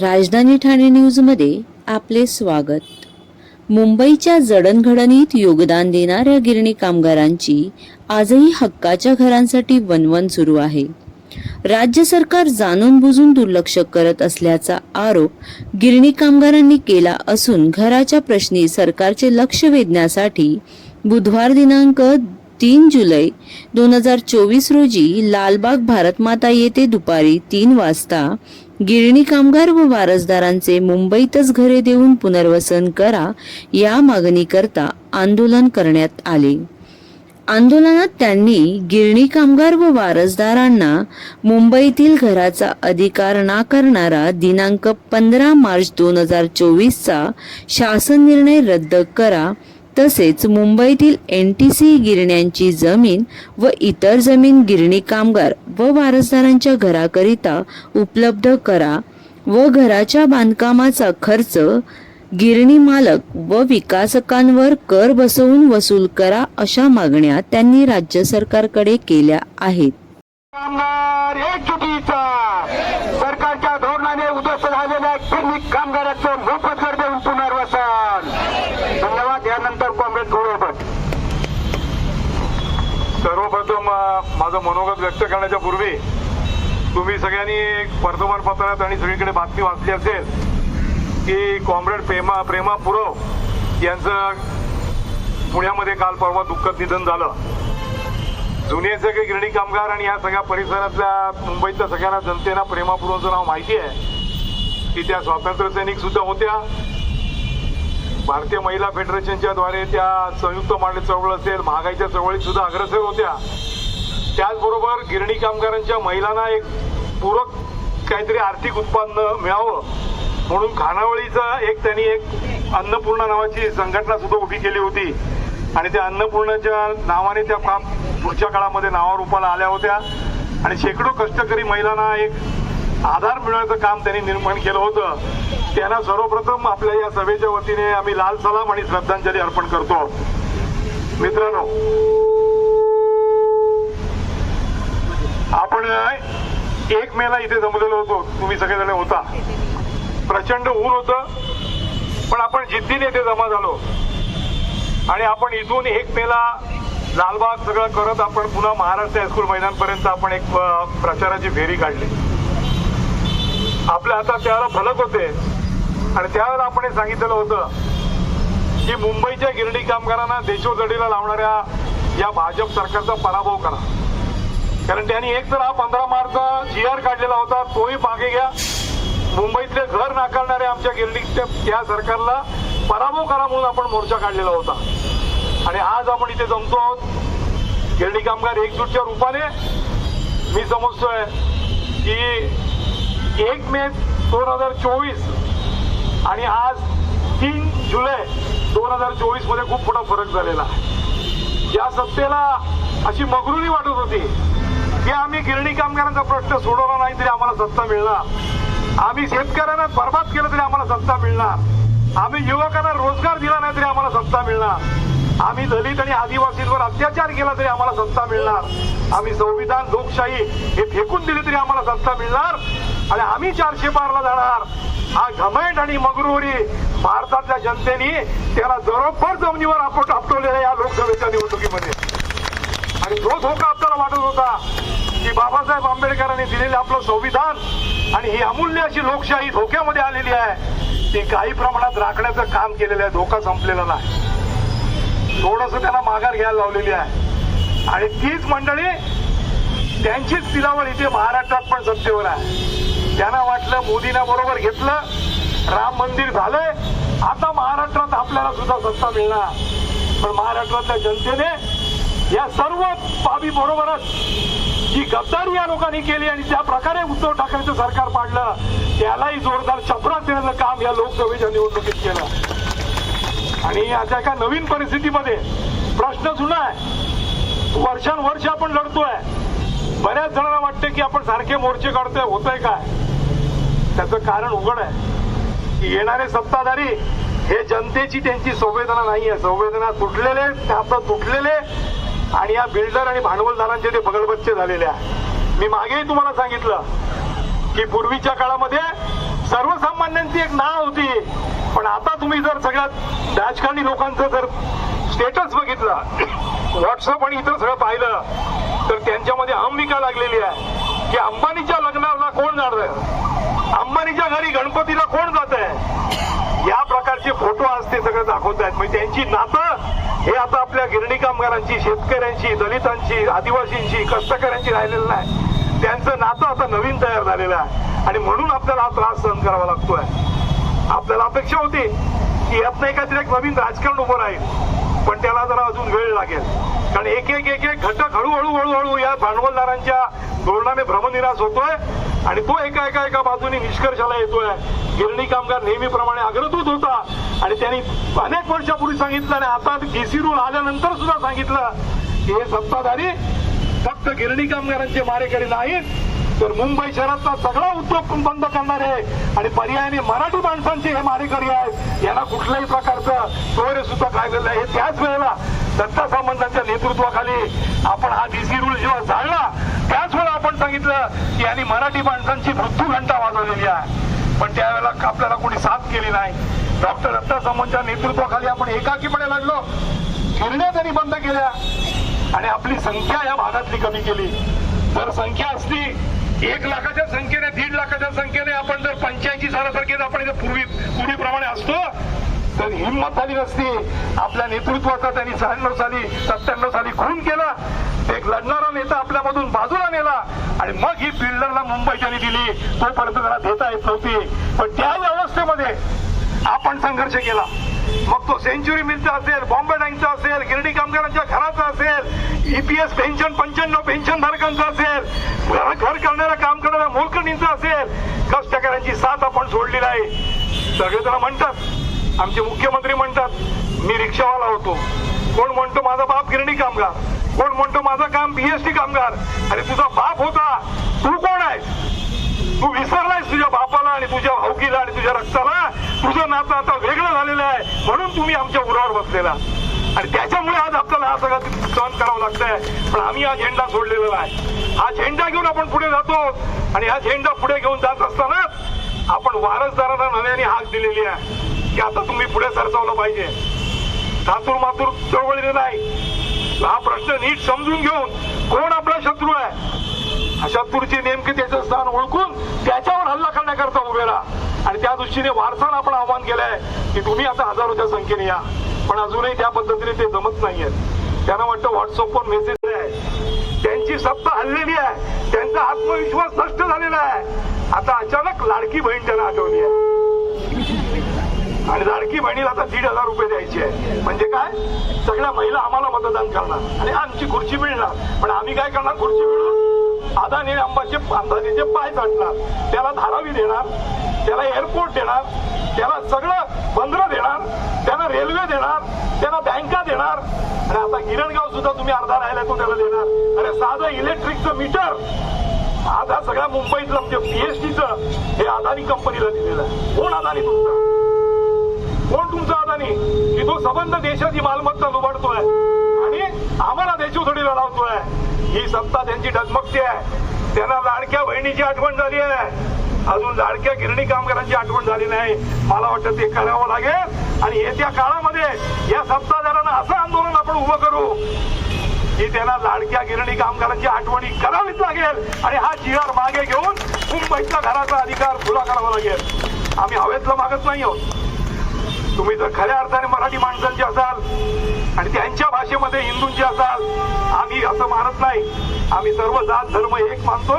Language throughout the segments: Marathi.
राजधानी ठाणे न्यूजमध्ये आपले स्वागत. मुंबईच्या जडणघडणीत योगदान देणाऱ्या गिरणी कामगारांची आजही हक्काच्या घरांसाठी वनवन सुरू आहे. राज्य सरकार जाणून बुजून दुर्लक्ष करत असल्याचा आरोप गिरणी कामगारांनी केला असून घराच्या प्रश्नी सरकारचे लक्ष वेधण्यासाठी बुधवार दिनांक तीन जुलै दोन हजार चोवीस रोजी लालबाग भारतमाता येथे दुपारी तीन वाजता गिरणी कामगार व वारसदारांचे मुंबईतच घरे देऊन पुनर्वसन करा या मागणीकरता आंदोलन करण्यात आले. आंदोलनात त्यांनी गिरणी कामगार व वारसदारांना मुंबईतील घराचा अधिकार नाकारणारा दिनांक पंधरा मार्च दोन हजार चोवीसचा शासन निर्णय रद्द करा तसेच मुंबईतील एन टी सी गिरण्यांची जमीन व इतर जमीन गिरणी कामगार व वारसदारांच्या घराकरिता उपलब्ध करा व घराच्या बांधकामाचा खर्च गिरणी मालक व विकासकांवर कर बसवून वसूल करा अशा मागण्या त्यांनी राज्य सरकारकडे केल्या आहेत कामगार एकजुटीचा सरकारच्या धोरणाने उद्ध्वस्त झालेल्या गिरणी कामगाराचं मोफत कर देऊन पुनर्वसन धन्यवाद यानंतर काँग्रेस घोडोबत सर्वप्रथम अ, माझं मनोगत व्यक्त करण्याच्या पूर्वी तुम्ही सगळ्यांनी वर्तमानपत्रात आणि सगळीकडे बातमी वाचली असेल की कॉम्रेड प्रेमा प्रेमा पुरव यांचं पुण्यामध्ये काल परवा दुःखद निधन झालं. जुने सगळे गिरणी कामगार आणि या सगळ्या परिसरातल्या मुंबईतल्या सगळ्यांना जनतेना प्रेमापुरवचं नाव माहिती आहे की त्या स्वातंत्र्य सैनिक सुद्धा होत्या. भारतीय महिला फेडरेशनच्या द्वारे त्या संयुक्त मांडणी चळवळ असेल महागाईच्या चळवळीत सुद्धा अग्रसर होत्या. त्याचबरोबर गिरणी कामगारांच्या महिलांना एक पूरक काहीतरी आर्थिक उत्पन्न मिळावं म्हणून खानावळीचा एक त्यांनी एक अन्नपूर्णा नावाची संघटना सुद्धा उभी केली होती. आणि त्या अन्नपूर्णाच्या नावाने त्या फार पुढच्या काळामध्ये नावारूपाला आल्या होत्या. आणि शेकडो कष्टकरी महिलांना एक आधार मिळवण्याचं काम त्यांनी निर्माण केलं होतं. त्यांना सर्वप्रथम आपल्या या सभेच्या वतीने आम्ही लाल सलाम आणि श्रद्धांजली अर्पण करतो. मित्रांनो आपण एक मेला इथे जमलेलो होतो. तुम्ही सगळेजण होता. प्रचंड ऊन होतं. पण आपण जिद्दीने इथे जमा झालो. आणि आपण इथून एक मेला लालबाग सगळं करत आपण पुन्हा महाराष्ट्र हायस्कूल मैदानपर्यंत आपण एक प्रचाराची फेरी काढली. आपल्या हातात त्यावेळेला फलक होते. आणि त्यावेळेला आपण हे सांगितलेलं होतं की मुंबईच्या गिरणी कामगारांना देशोधडीला लावणाऱ्या या भाजप सरकारचा पराभव करा. कारण त्यांनी एक तर हा पंधरा मार्चचा जी आर काढलेला होता तोही मागे घ्या. मुंबईतले घर नाकारणारे आमच्या गिरणी त्या सरकारला पराभव करा म्हणून आपण मोर्चा काढलेला होता. आणि आज आपण इथे जमतो आहोत. गिरणी कामगार एकजूटच्या रूपाने मी समजतोय की एक मे दोन हजार चोवीस आणि आज तीन जुलै दोन हजार चोवीसमध्ये खूप मोठा फरक झालेला आहे. या सत्तेला अशी मगरुरी वाटत होती की आम्ही गिरणी कामगारांचा प्रश्न सोडवला नाही तरी आम्हाला सत्ता मिळणार. आम्ही शेतकऱ्यांना बर्बाद केलं तरी आम्हाला सत्ता मिळणार. आम्ही युवकांना रोजगार दिला नाही तरी आम्हाला सत्ता मिळणार. आम्ही दलित आणि आदिवासींवर अत्याचार केला तरी आम्हाला सत्ता मिळणार. आम्ही संविधान लोकशाही हे फेकून दिली तरी आम्हाला सत्ता मिळणार. आणि आम्ही चारशे पारला जाणार. हा घमेंट आणि मगरुरी भारतातल्या जनतेने त्याला जरोबर जमिनीवर आपण आपटवलेला या लोकसभेच्या निवडणुकीमध्ये. आणि तो धोका आपल्याला वाटत होता की बाबासाहेब आंबेडकरांनी दिलेलं आपलं संविधान आणि ही अमूल्य अशी लोकशाही धोक्यामध्ये आलेली आहे ती काही प्रमाणात राखण्याचं काम केलेलं आहे. धोका संपलेला नाही. थोडस त्यांना माघार घ्यायला लावलेली आहे. आणि तीच मंडळी त्यांचीच तिलावर इथे महाराष्ट्रात पण सत्तेवर आहे. त्यांना वाटलं मोदींना बरोबर घेतलं राम मंदिर झालंय. आता महाराष्ट्रात आपल्याला सुद्धा सत्ता मिळणार. पण महाराष्ट्रातल्या जनतेने या सर्व बाबी बरोबरच जी गद्दारी या लोकांनी केली आणि त्या प्रकारे उद्धव ठाकरेचं सरकार पाडलं त्यालाही जोरदार चपरा देण्याचं काम या लोकसभेच्या निवडणुकीत केलं. आणि आता एका नवीन परिस्थितीमध्ये प्रश्न जुना आहे. वर्षानुवर्ष आपण लढतोय. बऱ्याच जणांना वाटते की आपण सारखे मोर्चे काढतोय होतंय काय? त्याचं कारण उघड आहे. की येणारे सत्ताधारी हे जनतेची त्यांची संवेदना नाही आहे संवेदना तुटलेले त्यात तुटलेले आणि या बिल्डर आणि भांडवलदारांचे ते बगलबच्चे झालेले आहे. मी मागेही तुम्हाला सांगितलं की पूर्वीच्या काळामध्ये सर्वसामान्यांची एक नाव होती. पण आता तुम्ही जर सगळ्यात राजकारणी लोकांचं जर स्टेटस बघितलं व्हॉट्सअप आणि इतर सगळं पाहिलं तर त्यांच्यामध्ये अंबिका लागलेली आहे की अंबानीच्या लग्नाला कोण जाणार अंबानीच्या घरी गणपतीला कोण जात आहे? या प्रकारचे फोटो आज ते सगळे दाखवत आहेत. म्हणजे त्यांची नातं हे आता आपल्या गिरणी कामगारांची शेतकऱ्यांची दलितांची आदिवासींची कष्टकऱ्यांची राहिलेलं नाही. त्यांचं नातं आता नवीन तयार झालेलं आहे. आणि म्हणून आपल्याला हा त्रास सहन करावा लागतोय. आपल्याला अपेक्षा होती की यातनं एखादी एक नवीन राजकारण उभं राहील. पण त्याला जरा अजून वेळ लागेल. कारण एक एक एक एक घटक हळूहळू हळूहळू या भांडवलदारांच्या धोरणाने भ्रमनिराश होतोय. आणि तो एका एका एका बाजूने निष्कर्षाला येतोय. गिरणी कामगार नेहमीप्रमाणे अग्रदूत होता. आणि त्यांनी अनेक वर्षापूर्वी सांगितलं आणि आता डीसी रूल आल्यानंतर सुद्धा सांगितलं की हे सत्ताधारी फक्त गिरणी कामगारांचे मारेकरी नाहीत तर मुंबई शहरातला सगळा उद्योग बंद करणार आहे. आणि पर्यायाने मराठी माणसांचे हे मारेकरी आहेत यांना कुठल्याही प्रकारचं सोयरे सुद्धा कायदेलं आहे हे त्याच वेळेला दत्ता सामंतांच्या नेतृत्वाखाली आपण हा डीसी रूल जेव्हा जाळला त्याच वेळेला आपण सांगितलं की यांनी मराठी माणसांची मृत्यू घंटा वाजवलेली आहे. पण त्यावेळेला आपल्याला कोणी साथ केली नाही. डॉक्टर दत्ता समोरच्या नेतृत्वाखाली आपण एकाकीपणे लढलो. गिरण्या त्यांनी बंद केल्या. आणि आपली संख्या या भागातली कमी केली. जर संख्या असली एक लाखाच्या संख्येने दीड लाखाच्या संख्येने आपण जर पंच्याऐंशी सालासारखे आपण इथे पूर्वी पूर्वीप्रमाणे असतो तर हिंमत झाली नसती. आपल्या नेतृत्वाचा त्यांनी शहाण्णव साली सत्त्याण्णव साली खून केला. एक लढणारा नेता आपल्यामधून बाजूला नेला. आणि मग ही बिल्डरला मुंबई त्यांनी दिली. तोपर्यंत त्याला देता येत नव्हती. पण त्या अवस्थेमध्ये आपण संघर्ष केला. मग तो सेंच्युरी मिलचा असेल बॉम्बे बँकचा असेल गिरडी कामगारांच्या घराचा असेल ईपीएस पेन्शन पंच्याण्णव पेन्शन धारकांचा असेल घर घर करणाऱ्या काम करणाऱ्या मोलकर्णींचा असेल कष्टकऱ्यांची साथ आपण सोडली नाही. सगळेजण म्हणतात आमचे मुख्यमंत्री म्हणतात मी रिक्षावाला होतो. कोण म्हणतो माझा बाप गिरणी कामगार? कोण म्हणतो माझं काम बीएसटी कामगार? अरे तुझा बाप होता. तू कोण आहेस? तू विसरलायस तुझ्या बापाला आणि तुझ्या भाऊकीला आणि तुझ्या रक्ताला? तुझं नातं आता वेगळं झालेलं आहे. म्हणून तुम्ही आमच्या उरावर बसलेला. आणि त्याच्यामुळे आज आपल्याला हा सगळं सहन करावं लागतंय. पण आम्ही हा झेंडा सोडलेला आहे हा झेंडा घेऊन आपण पुढे जातो. आणि हा झेंडा पुढे घेऊन जात असताना आपण वारसदारांना नव्याने हाक दिलेली आहे. की आता तुम्ही पुढे सरसावलं पाहिजे. थातूर मातूर चळवळीने नाही. हा प्रश्न नीट समजून घेऊन कोण आपला शत्रू आहे? शत्रूचे नेमके त्याचं स्थान ओळखून त्याच्यावर हल्ला करण्याकरता उभे राहा आणि त्या दृष्टीने वारसानं आपण आव्हान केलंय की तुम्ही आता हजारोच्या संख्येने या. पण अजूनही त्या पद्धतीने ते जमत नाहीयेत. त्यांना वाटतं व्हॉट्सअपवर मेसेज आहे. त्यांची सत्ता हल्लेली आहे. त्यांचा आत्मविश्वास नष्ट झालेला आहे. आता अचानक लाडकी बहीण त्यांना आठवली आहे. आणि लाडकी बहिणीला आता दीड हजार रुपये द्यायचे आहे म्हणजे काय? सगळ्या महिला आम्हाला मतदान करणार. आणि आमची खुर्ची मिळणार. पण आम्ही काय करणार? खुर्ची मिळणार अदानी अंबाचे अंबानीचे पाय चाटणार. त्याला धारावी देणार. त्याला एअरपोर्ट देणार. त्याला सगळं बंदरं देणार. त्याला रेल्वे देणार. त्याला बँका देणार. आणि आता गिरणगाव सुद्धा तुम्ही अर्धा राहिला तो त्याला देणार. अरे साधं इलेक्ट्रिकचं मीटर आता सगळ्या मुंबईतलं म्हणजे पीएचडीचं हे अदानी कंपनीला दिलेलं आहे. कोण अदानी तुमचं? कोण तुमचा अदानी की तो संबंध देशाची मालमत्ता लुबाडतोय आणि आम्हाला देशोधडीला लावतोय ही सत्ता त्यांची डगमगती आहे. त्यांना लाडक्या बहिणीची आठवण झाली आहे. अजून लाडक्या गिरणी कामगारांची आठवण झाली नाही. मला वाटतं ते करावं लागेल. आणि येत्या काळामध्ये या सत्ताधाऱ्यांना असं आंदोलन आपण उभं करू की त्यांना लाडक्या गिरणी कामगारांची आठवणी करावीच लागेल. आणि हा जी मागे घेऊन मुंबईच्या घराचा अधिकार खुला करावा लागेल. आम्ही हवेतलं मागत नाही आहोत. तुम्ही जर खऱ्या अर्थाने मराठी माणसांचे असाल आणि त्यांच्या भाषेमध्ये हिंदूंचे असाल आम्ही असं मानत नाही. आम्ही सर्व जात धर्म एक मानतो.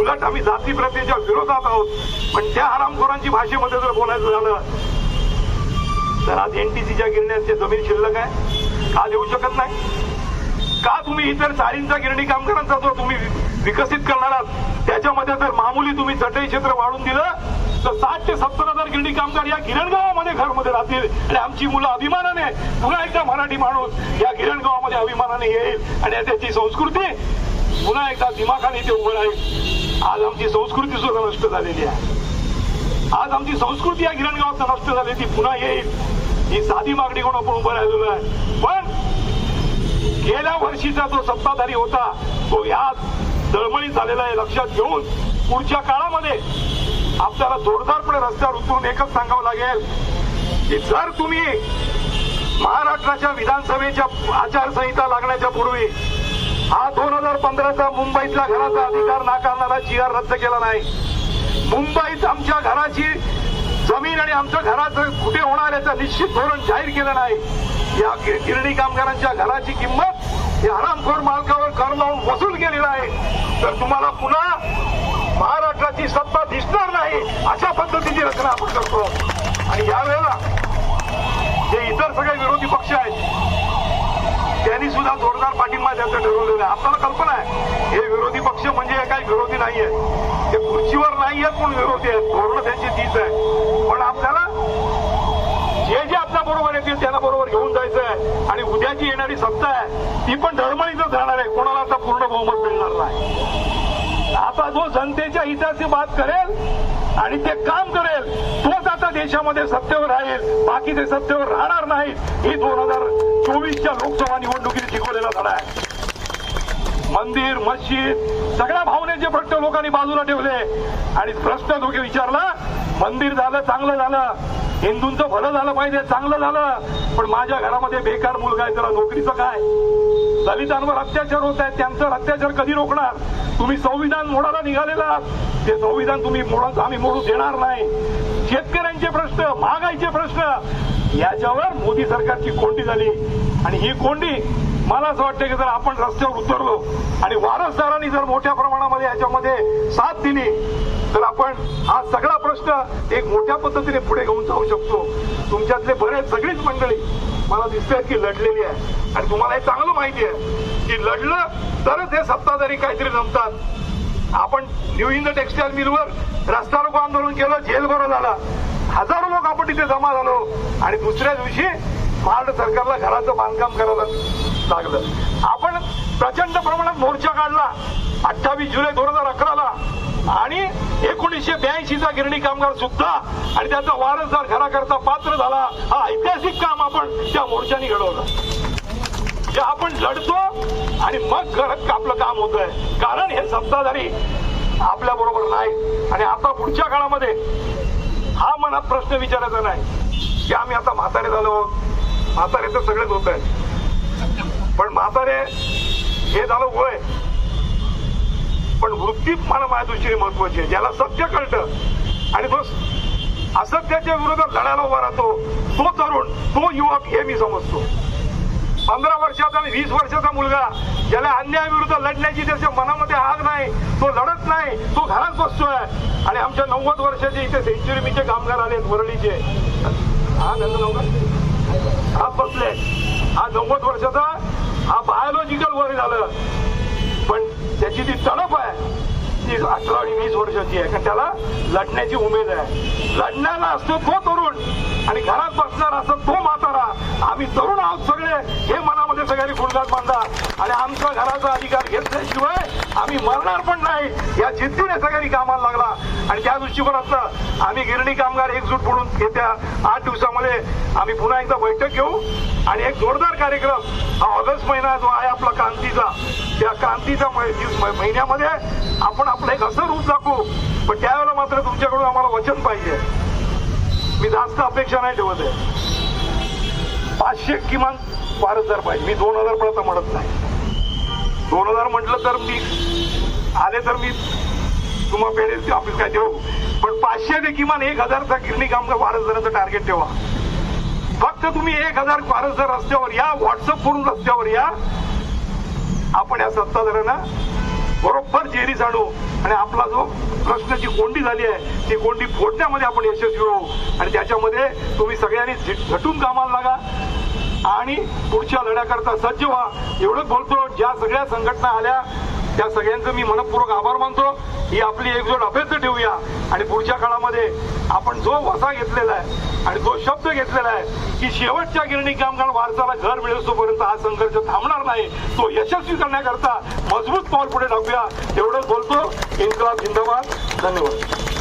उलट आम्ही जाती प्रथेच्या विरोधात आहोत. पण त्या हरामखोरांची भाषेमध्ये जर बोलायचं झालं तर आज एनटीसीच्या गिरण्याचे जमीन शिल्लक आहे. का देऊ शकत नाही? का तुम्ही इतर चाळींचा गिरणी कामगारांचा जो तुम्ही विकसित करणार आहात त्याच्यामध्ये जर मामुली तुम्ही चटई क्षेत्र वाढून दिलं तर साठ ते सत्तर हजार गिरणी कामगार या गिरणगावामध्ये घरमध्ये राहतील. आणि आमची मुलं अभिमानाने पुन्हा एकदा मराठी माणूस या गिरणगावामध्ये अभिमानाने येईल. आणि त्याची संस्कृती पुन्हा एकदा दिमाखाने ते उभं राहील. आज आमची संस्कृती सुद्धा नष्ट झालेली आहे. आज आमची संस्कृती या गिरणगावात नष्ट झाली ती पुन्हा येईल. ही साधी मागणी कोण आपण उभं राहिलेलो आहे? पण गेल्या वर्षीचा जो सत्ताधारी होता तो याच दळमळीत झालेला आहे. लक्षात घेऊन पुढच्या काळामध्ये आपल्याला जोरदारपणे रस्त्यावर उतरून एकच सांगावं लागेल की जर तुम्ही महाराष्ट्राच्या विधानसभेच्या आचारसंहिता लागण्याच्या पूर्वी हा दोन हजार पंधराचा मुंबईतल्या घराचा अधिकार नाकारणारा जी आर रद्द केला नाही. मुंबईत आमच्या घराची जमीन आणि आमच्या घराचं कुठे होणार याचं निश्चित धोरण जाहीर केलं नाही. या गिरणी कामगारांच्या घराची किंमत या हरामखोर मालकावर कर लावून वसूल केलेला आहे तर तुम्हाला पुन्हा महाराष्ट्राची सत्ता दिसणार नाही अशा पद्धतीची रचना आपण करतो. आणि यावेळेला जे इतर सगळे विरोधी पक्ष आहेत त्यांनी सुद्धा जोरदार पाठिंबा द्यायचं ठरवलेलं आहे. आपल्याला कल्पना आहे हे विरोधी पक्ष म्हणजे हे काही विरोधी नाहीये. ते खुर्चीवर नाही आहेत पण विरोधी आहेत. धोरणं त्यांची तीच आहे. पण आपल्याला जे जे आपल्या बरोबर येतील त्यांना बरोबर घेऊन जायचं आहे आणि उद्याची येणारी सत्ता आहे ती पण धडमळीतच राहणार आहे. कोणाला आता पूर्ण बहुमत मिळणार नाही. आता जो जनतेच्या हिताची बात करेल आणि ते काम करेल तोच आता देशामध्ये सत्तेवर राहील. बाकीचे सत्तेवर राहणार नाहीत. ही दोन हजार चोवीसच्या लोकसभा निवडणुकीत शिकवलेला धडा आहे. मंदिर मस्जिद सगळ्या भावनेचे प्रश्न लोकांनी बाजूला ठेवले. आणि प्रश्न दोघे विचारला मंदिर झालं चांगलं झालं. हिंदूंचं भलं झालं पाहिजे चांगलं झालं. पण माझ्या घरामध्ये बेकार मुलगा आहे त्याला नोकरीचं काय? दलितांवर अत्याचार होत आहेत त्यांचं अत्याचार कधी रोखणार? तुम्ही संविधान मोडायला निघालेला ते संविधान तुम्ही मोड आम्ही मोडू देणार नाही. शेतकऱ्यांचे प्रश्न महागाईचे प्रश्न याच्यावर मोदी सरकारची कोंडी झाली. आणि ही कोंडी मला असं वाटतं की जर आपण रस्त्यावर उतरलो आणि वारसदारांनी जर मोठ्या प्रमाणामध्ये याच्यामध्ये साथ दिली तर आपण हा सगळा प्रश्न एक मोठ्या पद्धतीने पुढे घेऊन जाऊ शकतो. तुमच्यातले बरेच सगळीच मंडळी मला दिसतात की लढलेली आहे आणि तुम्हाला हे चांगलं माहिती आहे की लढलं तरच हे सत्ताधारी काहीतरी जमतात. आपण न्यू इंद टेक्सटाईल मिलवर रस्ता रोको आंदोलन केलं जेल बरं झाला. हजारो लोक आपण तिथे जमा झालो. आणि दुसऱ्या दिवशी महाराष्ट्र सरकारला घराचं बांधकाम करायला लागलं. आपण प्रचंड प्रमाणात मोर्चा काढला अठ्ठावीस जुलै दोन हजार अकराला. आणि एकोणीसशे ब्याऐंशीचा गिरणी कामगार सुद्धा आणि त्याचा वारसदार घराकरता पात्र झाला. हा ऐतिहासिक काम आपण त्या मोर्चाने घडवलं. जे आपण लढतो आणि मग घरात आपलं काम होत आहे कारण हे सत्ताधारी आपल्या बरोबर नाही आणि आता पुढच्या काळामध्ये हा मनात प्रश्न विचारायचा नाही की आम्ही आता म्हातारे झालो म्हातारे तर सगळेच होत आहेत. पण म्हातारे हे झालं वय. पण वृत्ती मला माझ्या दृष्टीने महत्वाची आहे. ज्याला सत्य कळतं आणि तो असत्याच्या विरोधात लढायला उभा राहतो तो तरुण तो युवक हे मी समजतो. पंधरा वर्षाचा आणि वीस वर्षाचा मुलगा ज्याला अन्यायाविरुद्ध लढण्याची त्याच्या मनामध्ये आग नाही तो लढत नाही तो घरात बसतोय. आणि आमच्या नव्वद वर्षाचे इथे सेंचुरीमीचे कामगार आले वरळीचे. हा त्यांचं हा बसले. हा नव्वद वर्षाचा हा बायोलॉजिकल वर झालं. पण त्याची ती तडप आहे. ती अठरा आणि वीस वर्षाची आहे कारण त्याला लढण्याची उमेद आहे. लढण्याला असतो तो तरुण आणि घरात बसणार असतो तो म्हातारा. आम्ही तरुण आहोत सगळे हे मनामध्ये सगळ्यांनी गुणगात बांधा. आणि आमचा घराचा अधिकार घेतल्याशिवाय आम्ही मरणार पण नाही. या जिद्दीने सगळ्यांनी कामाला लागला. आणि त्या दृष्टिकोनातनं आम्ही गिरणी कामगार एकजूट म्हणून येत्या आठ दिवसामध्ये आम्ही पुन्हा एकदा बैठक घेऊ. आणि एक जोरदार कार्यक्रम हा ऑगस्ट महिना जो आहे आपला क्रांतीचा त्या क्रांतीचा महिन्यामध्ये आपण आपलं एक असं रूप दाखवू. पण त्यावेळेला मात्र तुमच्याकडून आम्हाला वचन पाहिजे. मी जास्त अपेक्षा नाही ठेवत आहे. पाचशे किमान वारसदार पाहिजे. मी दोन हजार पर्यंत म्हणत नाही. दोन हजार म्हटलं तर मी आले तर मी किंवा पेरेंट ऑफिस काय देऊ पण पाचशे ते किमान एक हजारचा गिरणी कामगार वारसदाराचं टार्गेट ठेवा। फक्त तुम्ही एक हजार वारसदार रस्त्यावर या व्हॉट्सअप करून रस्त्यावर या आपण या सत्ताधाऱ्यांना बरोबर जेरीस आणू आणि आपला जो प्रश्नाची कोंडी झाली आहे ती कोंडी फोडण्यामध्ये आपण यशस्वी होऊ. आणि त्याच्यामध्ये तुम्ही सगळ्यांनी झट- झटून कामाला लागा आणि पुढच्या लढ्याकरता सज्ज व्हा. एवढंच बोलतो ज्या सगळ्या संघटना आल्या त्या सगळ्यांचं मी मनपूर्वक आभार मानतो. ही आपली एकजोट अभ्यस्त ठेवूया. आणि पुढच्या काळामध्ये आपण जो वसा घेतलेला आहे आणि जो शब्द घेतलेला आहे की शेवटच्या गिरणी कामगार वारसाला घर मिळवतोपर्यंत हा संघर्ष थांबणार नाही. तो यशस्वी करण्याकरता मजबूत पाऊल पुढे टाकूया एवढंच बोलतो. इन्कलाब जिंदाबाद. धन्यवाद.